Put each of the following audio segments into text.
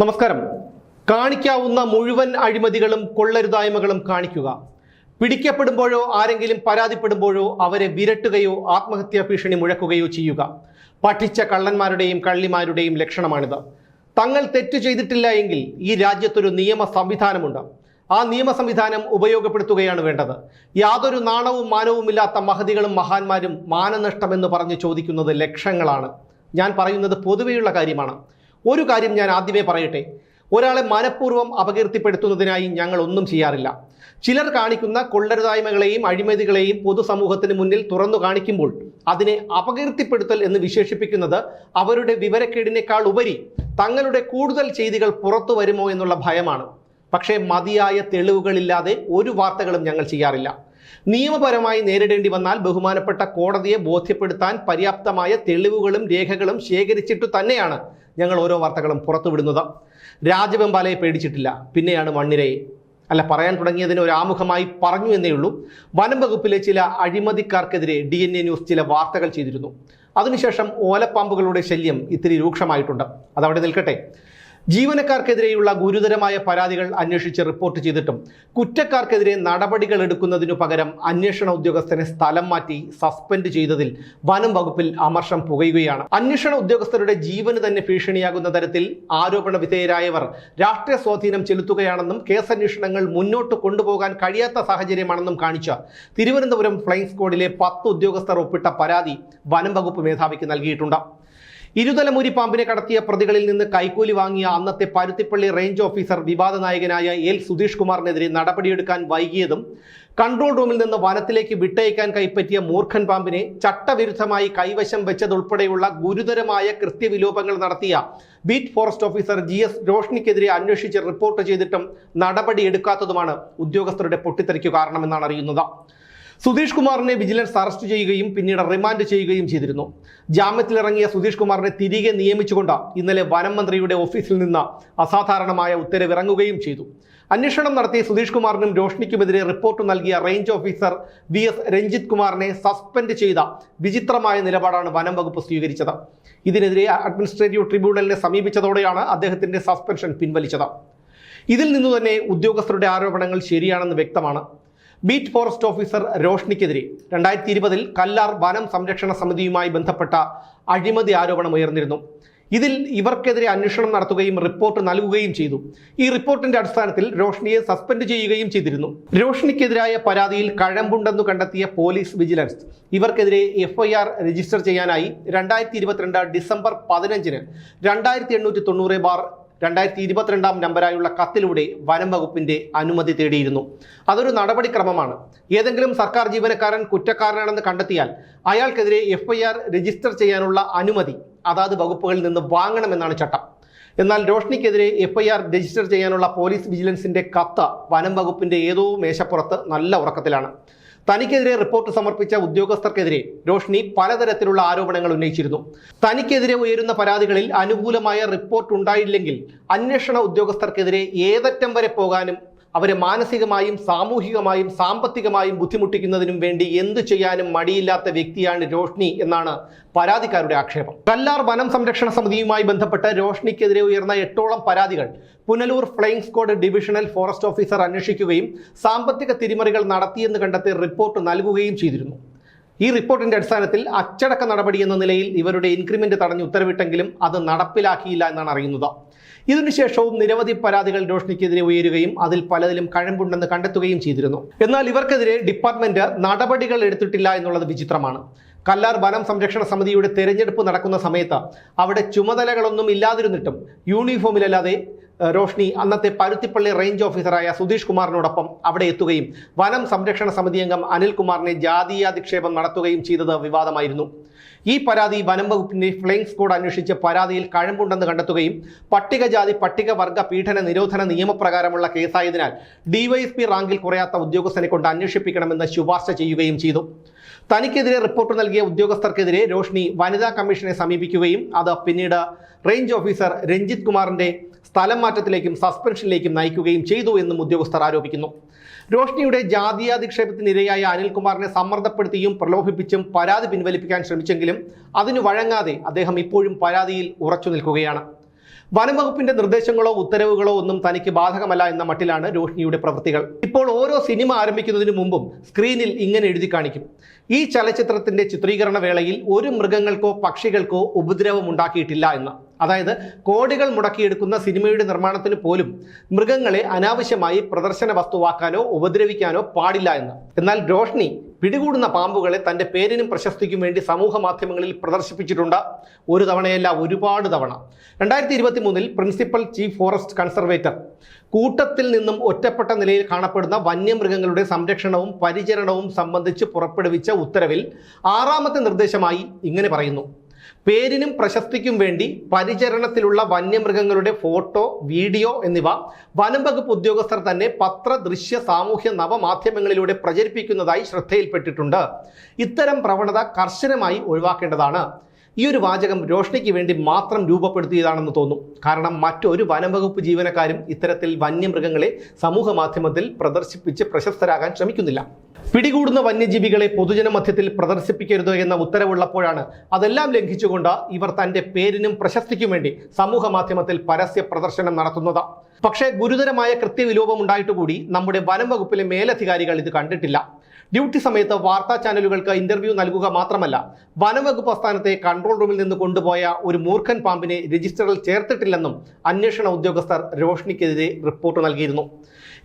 നമസ്കാരം. കാണിക്കാവുന്ന മുഴുവൻ അഴിമതികളും കൊള്ളരുതായ്മകളും കാണിക്കുക. പിടിക്കപ്പെടുമ്പോഴോ ആരെങ്കിലും പരാതിപ്പെടുമ്പോഴോ അവരെ വിരട്ടുകയോ ആത്മഹത്യാ ഭീഷണി മുഴക്കുകയോ ചെയ്യുക. പഠിച്ച കള്ളന്മാരുടെയും കള്ളിമാരുടെയും ലക്ഷണമാണിത്. തങ്ങൾ തെറ്റു ചെയ്തിട്ടില്ല എങ്കിൽ ഈ രാജ്യത്തൊരു നിയമ സംവിധാനമുണ്ട്. ആ നിയമ സംവിധാനം ഉപയോഗപ്പെടുത്തുകയാണ് വേണ്ടത്. യാതൊരു നാണവും മാനവുമില്ലാത്ത മഹതികളും മഹാന്മാരും മാനനഷ്ടമെന്ന് പറഞ്ഞ് ചോദിക്കുന്നത് ലക്ഷങ്ങളാണ്. ഞാൻ പറയുന്നത് പൊതുവെയുള്ള കാര്യമാണ്. ഒരു കാര്യം ഞാൻ ആദ്യമേ പറയട്ടെ. ഒരാളെ മനഃപൂർവം അപകീർത്തിപ്പെടുത്തുന്നതിനായി ഞങ്ങൾ ഒന്നും ചെയ്യാറില്ല. ചിലർ കാണിക്കുന്ന കൊള്ളരുതായ്മകളെയും അഴിമതികളെയും പൊതുസമൂഹത്തിന് മുന്നിൽ തുറന്നു കാണിക്കുമ്പോൾ അതിനെ അപകീർത്തിപ്പെടുത്തൽ എന്ന് വിശേഷിപ്പിക്കുന്നത് അവരുടെ വിവരക്കേടിനേക്കാൾ ഉപരി തങ്ങളുടെ കൂടുതൽ ചെയ്തികൾ പുറത്തു വരുമോ എന്നുള്ള ഭയമാണ്. പക്ഷേ മതിയായ തെളിവുകളില്ലാതെ ഒരു വാർത്തകളും ഞങ്ങൾ ചെയ്യാറില്ല. നിയമപരമായി നേരിടേണ്ടി വന്നാൽ ബഹുമാനപ്പെട്ട കോടതിയെ ബോധ്യപ്പെടുത്താൻ പര്യാപ്തമായ തെളിവുകളും രേഖകളും ശേഖരിച്ചിട്ടു തന്നെയാണ് ഞങ്ങൾ ഓരോ വാർത്തകളും പുറത്തുവിടുന്നത് രാജവെമ്പാലയെ പേടിച്ചിട്ടില്ല. പിന്നെയാണ് മണ്ണിരയെ. അല്ല പറയാൻ തുടങ്ങിയതിന് ഒരു ആമുഖമായി പറഞ്ഞു എന്നേ ഉള്ളൂ. വനം വകുപ്പിലെ ചില അഴിമതിക്കാർക്കെതിരെ ഡി എൻ എ ന്യൂസ് ചില വാർത്തകൾ ചെയ്തിരുന്നു. അതിനുശേഷം ഓലപ്പാമ്പുകളുടെ ശല്യം ഇത്തിരി രൂക്ഷമായിട്ടുണ്ട്. അതവിടെ നിൽക്കട്ടെ. ജീവനക്കാർക്കെതിരെയുള്ള ഗുരുതരമായ പരാതികൾ അന്വേഷിച്ച് റിപ്പോർട്ട് ചെയ്തിട്ടും കുറ്റക്കാർക്കെതിരെ നടപടികൾ എടുക്കുന്നതിനു പകരം അന്വേഷണ ഉദ്യോഗസ്ഥനെ സ്ഥലം മാറ്റി സസ്പെൻഡ് ചെയ്തതിൽ വനം വകുപ്പിൽ അമർഷം പുകയുകയാണ്. അന്വേഷണ ഉദ്യോഗസ്ഥരുടെ ജീവന് തന്നെ ഭീഷണിയാകുന്ന തരത്തിൽ ആരോപണ വിധേയരായവർ രാഷ്ട്രീയ സ്വാധീനം ചെലുത്തുകയാണെന്നും കേസന്വേഷണങ്ങൾ മുന്നോട്ട് കൊണ്ടുപോകാൻ കഴിയാത്ത സാഹചര്യമാണെന്നും കാണിച്ച തിരുവനന്തപുരം ഫ്ലൈങ് സ്ക്വാഡിലെ പത്ത് ഉദ്യോഗസ്ഥർ ഒപ്പിട്ട പരാതി വനം വകുപ്പ് മേധാവിക്ക് നൽകിയിട്ടുണ്ട്. ഇരുതലമുരി പാമ്പിനെ കടത്തിയ പ്രതികളിൽ നിന്ന് കൈക്കൂലി വാങ്ങിയ അന്നത്തെ പരുത്തിപ്പള്ളി റേഞ്ച് ഓഫീസർ വിവാദ നായകനായ എൽ സുധീഷ് കുമാറിനെതിരെ നടപടിയെടുക്കാൻ വൈകിയതും കൺട്രോൾ റൂമിൽ നിന്ന് വനത്തിലേക്ക് വിട്ടയക്കാൻ കൈപ്പറ്റിയ മൂർഖൻ പാമ്പിനെ ചട്ടവിരുദ്ധമായി കൈവശം വെച്ചതുൾപ്പെടെയുള്ള ഗുരുതരമായ കൃത്യവിലോപങ്ങൾ നടത്തിയ beat forest officer G S രോഷ്ണിക്കെതിരെ അന്വേഷിച്ച് റിപ്പോർട്ട് ചെയ്തിട്ടും നടപടിയെടുക്കാത്തതുമാണ് ഉദ്യോഗസ്ഥരുടെ പൊട്ടിത്തെറിക്കു കാരണമെന്നാണ് അറിയുന്നത്. സുധീഷ് കുമാറിനെ വിജിലൻസ് അറസ്റ്റ് ചെയ്യുകയും പിന്നീട് റിമാൻഡ് ചെയ്യുകയും ചെയ്തിരുന്നു. ജാമ്യത്തിലിറങ്ങിയ സുധീഷ് കുമാറിനെ തിരികെ നിയമിച്ചുകൊണ്ട് ഇന്നലെ വനം മന്ത്രിയുടെ ഓഫീസിൽ നിന്ന് അസാധാരണമായ ഉത്തരവിറങ്ങുകയും ചെയ്തു. അന്വേഷണം നടത്തിയ സുധീഷ് കുമാറിനും രോഷ്ണിക്കുമെതിരെ റിപ്പോർട്ട് നൽകിയ range officer V S Ranjith കുമാറിനെ സസ്പെൻഡ് ചെയ്ത വിചിത്രമായ നിലപാടാണ് വനം വകുപ്പ് സ്വീകരിച്ചത്. ഇതിനെതിരെ അഡ്മിനിസ്ട്രേറ്റീവ് ട്രിബ്യൂണലിനെ സമീപിച്ചതോടെയാണ് അദ്ദേഹത്തിന്റെ സസ്പെൻഷൻ പിൻവലിച്ചത്. ഇതിൽ നിന്നു തന്നെ ഉദ്യോഗസ്ഥരുടെ ആരോപണങ്ങൾ ശരിയാണെന്ന് വ്യക്തമാണ്. ബീറ്റ് ഫോറസ്റ്റ് ഓഫീസർ രോഷ്ണിക്കെതിരെ രണ്ടായിരത്തി ഇരുപതിൽ കല്ലാർ വനം സംരക്ഷണ സമിതിയുമായി ബന്ധപ്പെട്ട അഴിമതി ആരോപണം ഉയർന്നിരുന്നു. ഇതിൽ ഇവർക്കെതിരെ അന്വേഷണം നടത്തുകയും റിപ്പോർട്ട് നൽകുകയും ചെയ്തു. ഈ റിപ്പോർട്ടിന്റെ അടിസ്ഥാനത്തിൽ രോഷ്ണിയെ സസ്പെൻഡ് ചെയ്യുകയും ചെയ്തിരുന്നു. രോഷ്ണിക്കെതിരായ പരാതിയിൽ കഴമ്പുണ്ടെന്നു കണ്ടെത്തിയ പോലീസ് വിജിലൻസ് ഇവർക്കെതിരെ എഫ്ഐആർ രജിസ്റ്റർ ചെയ്യാനായി രണ്ടായിരത്തി ഇരുപത്തിരണ്ട് ഡിസംബർ പതിനഞ്ചിന് രണ്ടായിരത്തി എണ്ണൂറ്റി തൊണ്ണൂറ് ബാർ രണ്ടായിരത്തി ഇരുപത്തിരണ്ടാം നമ്പറായുള്ള കത്തിലൂടെ വനം വകുപ്പിന്റെ അനുമതി തേടിയിരുന്നു. അതൊരു നടപടിക്രമമാണ്. ഏതെങ്കിലും സർക്കാർ ജീവനക്കാരൻ കുറ്റക്കാരനാണെന്ന് കണ്ടെത്തിയാൽ അയാൾക്കെതിരെ എഫ്ഐആർ രജിസ്റ്റർ ചെയ്യാനുള്ള അനുമതി അതാത് വകുപ്പുകളിൽ നിന്ന് വാങ്ങണമെന്നാണ് ചട്ടം. എന്നാൽ രോഷ്നിക്കെതിരെ എഫ്ഐആർ രജിസ്റ്റർ ചെയ്യാനുള്ള പോലീസ് വിജിലൻസിന്റെ കത്ത് വനം വകുപ്പിന്റെ ഏതോ മേശപ്പുറത്ത് നല്ല ഉറക്കത്തിലാണ്. തനിക്കെതിരെ റിപ്പോർട്ട് സമർപ്പിച്ച ഉദ്യോഗസ്ഥർക്കെതിരെ രോഷ്നി പലതരത്തിലുള്ള ആരോപണങ്ങൾ ഉന്നയിച്ചിരുന്നു. തനിക്കെതിരെ ഉയരുന്ന പരാതികളിൽ അനുകൂലമായ റിപ്പോർട്ട് ഉണ്ടായില്ലെങ്കിൽ അന്വേഷണ ഉദ്യോഗസ്ഥർക്കെതിരെ ഏതറ്റം വരെ പോകാനും അവരെ മാനസികമായും സാമൂഹികമായും സാമ്പത്തികമായും ബുദ്ധിമുട്ടിക്കുന്നതിനും വേണ്ടി എന്ത് ചെയ്യാനും മടിയില്ലാത്ത വ്യക്തിയാണ് രോഷ്നി എന്നാണ് പരാതിക്കാരുടെ ആക്ഷേപം. കല്ലാർ വനം സംരക്ഷണ സമിതിയുമായി ബന്ധപ്പെട്ട് രോഷ്നിക്കെതിരെ ഉയർന്ന എട്ടോളം പരാതികൾ Punalur flying squad divisional forest officer അന്വേഷിക്കുകയും സാമ്പത്തിക തിരിമറികൾ നടത്തിയെന്ന് കണ്ടെത്തി റിപ്പോർട്ട് നൽകുകയും ചെയ്തിരുന്നു. ഈ റിപ്പോർട്ടിന്റെ അടിസ്ഥാനത്തിൽ അച്ചടക്ക നടപടി എന്ന നിലയിൽ ഇവരുടെ ഇൻക്രിമെന്റ് തടഞ്ഞ് ഉത്തരവിട്ടെങ്കിലും അത് നടപ്പിലാക്കിയില്ല എന്നാണ് അറിയുന്നത്. ഇതിനുശേഷവും നിരവധി പരാതികൾ രോഷ്നിക്കെതിരെ ഉയരുകയും അതിൽ പലതിലും കഴമ്പുണ്ടെന്ന് കണ്ടെത്തുകയും ചെയ്തിരുന്നു. എന്നാൽ ഇവർക്കെതിരെ ഡിപ്പാർട്ട്മെന്റ് നടപടികൾ എടുത്തിട്ടില്ല എന്നുള്ളത് വിചിത്രമാണ്. കല്ലാർ വനം സംരക്ഷണ സമിതിയുടെ തെരഞ്ഞെടുപ്പ് നടക്കുന്ന സമയത്ത് അവിടെ ചുമതലകളൊന്നും ഇല്ലാതിരുന്നിട്ടും യൂണിഫോമിലല്ലാതെ റോഷ്നി അന്നത്തെ പരുത്തിപ്പള്ളി റേഞ്ച് ഓഫീസറായ സുധീഷ് കുമാറിനോടൊപ്പം അവിടെ എത്തുകയും വനം സംരക്ഷണ സമിതി അംഗം അനിൽകുമാറിനെ ജാതീയാധിക്ഷേപം നടത്തുകയും ചെയ്തത് വിവാദമായിരുന്നു. ഈ പരാതി വനം വകുപ്പിന്റെ ഫ്ലൈങ് സ്ക്വാഡ് അന്വേഷിച്ച് പരാതിയിൽ കഴമ്പുണ്ടെന്ന് കണ്ടെത്തുകയും പട്ടികജാതി പട്ടികവർഗ പീഡന നിരോധന നിയമപ്രകാരമുള്ള കേസായതിനാൽ ഡിവൈഎസ്പി റാങ്കിൽ കുറയാത്ത ഉദ്യോഗസ്ഥനെ കൊണ്ട് അന്വേഷിപ്പിക്കണമെന്ന് ശുപാർശ ചെയ്യുകയും ചെയ്തു. തനിക്കെതിരെ റിപ്പോർട്ട് നൽകിയ ഉദ്യോഗസ്ഥർക്കെതിരെ രോഷ്നി വനിതാ കമ്മീഷനെ സമീപിക്കുകയും അത് പിന്നീട് റേഞ്ച് ഓഫീസർ രഞ്ജിത് കുമാറിന്റെ സ്ഥലം മാറ്റത്തിലേക്കും സസ്പെൻഷനിലേക്കും നയിക്കുകയും ചെയ്തു എന്നും ഉദ്യോഗസ്ഥർ ആരോപിക്കുന്നു. രോഷ്നിയുടെ ജാതീയാധിക്ഷേപത്തിനിരയായ അനിൽകുമാറിനെ സമ്മർദ്ദപ്പെടുത്തിയും പ്രലോഭിപ്പിച്ചും പരാതി പിൻവലിപ്പിക്കാൻ ശ്രമിച്ചെങ്കിലും അതിനു വഴങ്ങാതെ അദ്ദേഹം ഇപ്പോഴും പരാതിയിൽ ഉറച്ചു നിൽക്കുകയാണ്. വനംവകുപ്പിന്റെ നിർദ്ദേശങ്ങളോ ഉത്തരവുകളോ ഒന്നും തനിക്ക് ബാധകമല്ല എന്ന മട്ടിലാണ് രോഹിണിയുടെ പ്രവൃത്തികൾ. ഇപ്പോൾ ഓരോ സിനിമ ആരംഭിക്കുന്നതിനു മുമ്പും സ്ക്രീനിൽ ഇങ്ങനെ എഴുതി കാണിക്കും. ഈ ചലച്ചിത്രത്തിന്റെ ചിത്രീകരണ വേളയിൽ ഒരു മൃഗങ്ങൾക്കോ പക്ഷികൾക്കോ ഉപദ്രവം ഉണ്ടാക്കിയിട്ടില്ല എന്ന്. അതായത് കോടികൾ മുടക്കിയെടുക്കുന്ന സിനിമയുടെ നിർമ്മാണത്തിന് പോലും മൃഗങ്ങളെ അനാവശ്യമായി പ്രദർശന വസ്തുവാക്കാനോ ഉപദ്രവിക്കാനോ പാടില്ല എന്ന്. എന്നാൽ രോഷ്ണി പിടികൂടുന്ന പാമ്പുകളെ തന്റെ പേരിനും പ്രശസ്തിക്കും വേണ്ടി സമൂഹ മാധ്യമങ്ങളിൽ പ്രദർശിപ്പിച്ചിട്ടുണ്ട് ഒരു തവണയല്ല ഒരുപാട് തവണ. രണ്ടായിരത്തി ഇരുപത്തി മൂന്നിൽ പ്രിൻസിപ്പൽ ചീഫ് ഫോറസ്റ്റ് കൺസർവേറ്റർ. കൂട്ടത്തിൽ നിന്നും ഒറ്റപ്പെട്ട നിലയിൽ കാണപ്പെടുന്ന വന്യമൃഗങ്ങളുടെ സംരക്ഷണവും പരിചരണവും സംബന്ധിച്ച് പുറപ്പെടുവിച്ച ഉത്തരവിൽ ആറാമത്തെ നിർദ്ദേശമായി ഇങ്ങനെ പറയുന്നു. പേരിനും പ്രശസ്തിക്കും വേണ്ടി പരിചരണത്തിലുള്ള വന്യമൃഗങ്ങളുടെ ഫോട്ടോ വീഡിയോ എന്നിവ വനം വകുപ്പ് ഉദ്യോഗസ്ഥർ തന്നെ പത്ര ദൃശ്യ സാമൂഹ്യ നവമാധ്യമങ്ങളിലൂടെ പ്രചരിപ്പിക്കുന്നതായി ശ്രദ്ധയിൽപ്പെട്ടിട്ടുണ്ട്. ഇത്തരം പ്രവണത കർശനമായി ഒഴിവാക്കേണ്ടതാണ്. ഈ ഒരു വാചകം രോഷ്ണിക്ക് വേണ്ടി മാത്രം രൂപപ്പെടുത്തിയതാണെന്ന് തോന്നും. കാരണം മറ്റൊരു വനം വകുപ്പ് ജീവനക്കാരും ഇത്തരത്തിൽ വന്യമൃഗങ്ങളെ സമൂഹ മാധ്യമത്തിൽ പ്രദർശിപ്പിച്ച് പ്രശസ്തരാകാൻ ശ്രമിക്കുന്നില്ല. പിടികൂടുന്ന വന്യജീവികളെ പൊതുജനമധ്യത്തിൽ പ്രദർശിപ്പിക്കരുത് എന്ന ഉത്തരവുള്ളപ്പോഴാണ് അതെല്ലാം ലംഘിച്ചുകൊണ്ട് ഇവർ തന്റെ പേരിനും പ്രശസ്തിക്കും വേണ്ടി സമൂഹ മാധ്യമത്തിൽ പരസ്യ പ്രദർശനം നടത്തുന്നത്. പക്ഷേ ഗുരുതരമായ കൃത്യവിലോപം ഉണ്ടായിട്ട് കൂടി നമ്മുടെ വനം വകുപ്പിലെ മേലധികാരികൾ ഇത് കണ്ടിട്ടില്ല. ഡ്യൂട്ടി സമയത്ത് വാർത്താ ചാനലുകൾക്ക് ഇന്റർവ്യൂ നൽകുക മാത്രമല്ല വനംവകുപ്പ് ആസ്ഥാനത്തെ കൺട്രോൾ റൂമിൽ നിന്ന് കൊണ്ടുപോയ ഒരു മൂർഖൻ പാമ്പിനെ രജിസ്റ്ററിൽ ചേർത്തിട്ടില്ലെന്നും അന്വേഷണ ഉദ്യോഗസ്ഥർ രോഷ്ണിക്കെതിരെ റിപ്പോർട്ട് നൽകിയിരുന്നു.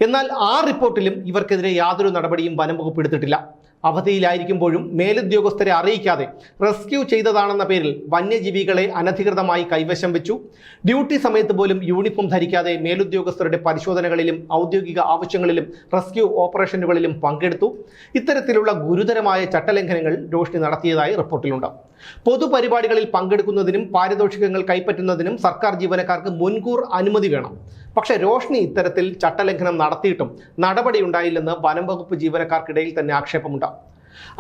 എന്നാൽ ആ റിപ്പോർട്ടിലും ഇവർക്കെതിരെ യാതൊരു നടപടിയും വനം വകുപ്പ് എടുത്തിട്ടില്ല. അവധിയിലായിരിക്കുമ്പോഴും മേലുദ്യോഗസ്ഥരെ അറിയിക്കാതെ റെസ്ക്യൂ ചെയ്തതാണെന്ന പേരിൽ വന്യജീവികളെ അനധികൃതമായി കൈവശം വെച്ചു. ഡ്യൂട്ടി സമയത്ത് പോലും യൂണിഫോം ധരിക്കാതെ മേലുദ്യോഗസ്ഥരുടെ പരിശോധനകളിലും ഔദ്യോഗിക ആവശ്യങ്ങളിലും റെസ്ക്യൂ ഓപ്പറേഷനുകളിലും പങ്കെടുത്തു. ഇത്തരത്തിലുള്ള ഗുരുതരമായ ചട്ടലംഘനങ്ങൾ രോഷ്ണി നടത്തിയതായി റിപ്പോർട്ടിലുണ്ട്. പൊതുപരിപാടികളിൽ പങ്കെടുക്കുന്നതിനും പാരിതോഷികങ്ങൾ കൈപ്പറ്റുന്നതിനും സർക്കാർ ജീവനക്കാർക്ക് മുൻകൂർ അനുമതി വേണം. പക്ഷേ രോഷ്ണി ഇത്തരത്തിൽ ചട്ടലംഘനം നടത്തിയിട്ടും നടപടിയുണ്ടായില്ലെന്ന് വനം വകുപ്പ് ജീവനക്കാർക്കിടയിൽ തന്നെ ആക്ഷേപമുണ്ട്.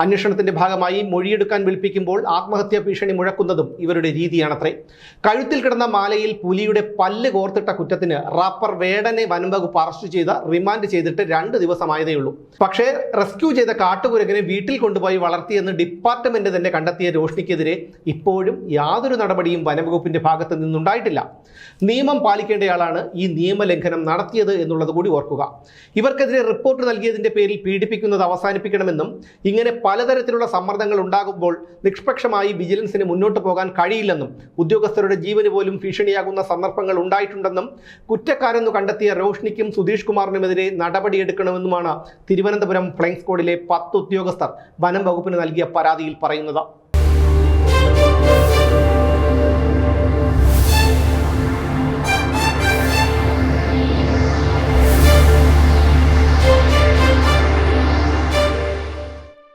അന്വേഷണത്തിന്റെ ഭാഗമായി മൊഴിയെടുക്കാൻ വിൽപ്പിക്കുമ്പോൾ ആത്മഹത്യാ ഭീഷണി മുഴക്കുന്നതും ഇവരുടെ രീതിയാണത്രേ. കഴുത്തിൽ കിടന്ന മാലയിൽ പുലിയുടെ പല്ല് കോർത്തിട്ട കുറ്റത്തിന് റാപ്പർ വേടനെ വനംവകുപ്പ് അറസ്റ്റ് ചെയ്ത് റിമാൻഡ് ചെയ്തിട്ട് രണ്ട് ദിവസമായതേയുള്ളൂ പക്ഷേ റെസ്ക്യൂ ചെയ്ത കാട്ടുകുരങ്ങനെ വീട്ടിൽ കൊണ്ടുപോയി വളർത്തിയെന്ന് ഡിപ്പാർട്ട്മെന്റ് തന്നെ കണ്ടെത്തിയ രോഷ്ണിക്കെതിരെ ഇപ്പോഴും യാതൊരു നടപടിയും വനംവകുപ്പിന്റെ ഭാഗത്ത് നിന്നുണ്ടായിട്ടില്ല. നിയമം പാലിക്കേണ്ടയാളാണ് ഈ നിയമലംഘനം നടത്തിയത് എന്നുള്ളത് കൂടി ഓർക്കുക. ഇവർക്കെതിരെ റിപ്പോർട്ട് നൽകിയതിന്റെ പേരിൽ പീഡിപ്പിക്കുന്നത് അവസാനിപ്പിക്കണമെന്നും ഇങ്ങനെ പലതരത്തിലുള്ള സമ്മർദ്ദങ്ങൾ ഉണ്ടാകുമ്പോൾ നിഷ്പക്ഷമായി വിജിലൻസിന് മുന്നോട്ട് പോകാൻ കഴിയില്ലെന്നും ഉദ്യോഗസ്ഥരുടെ ജീവന് പോലും ഭീഷണിയാകുന്ന സന്ദർഭങ്ങൾ ഉണ്ടായിട്ടുണ്ടെന്നും കുറ്റക്കാരെന്നു കണ്ടെത്തിയ റോഷ്നിക്കും സുധീഷ് കുമാറിനുമെതിരെ നടപടിയെടുക്കണമെന്നുമാണ് തിരുവനന്തപുരം ഫ്ലൈങ് സ്ക്വാഡിലെ പത്ത് ഉദ്യോഗസ്ഥർ വനം വകുപ്പിന് നൽകിയ പരാതിയിൽ പറയുന്നത്.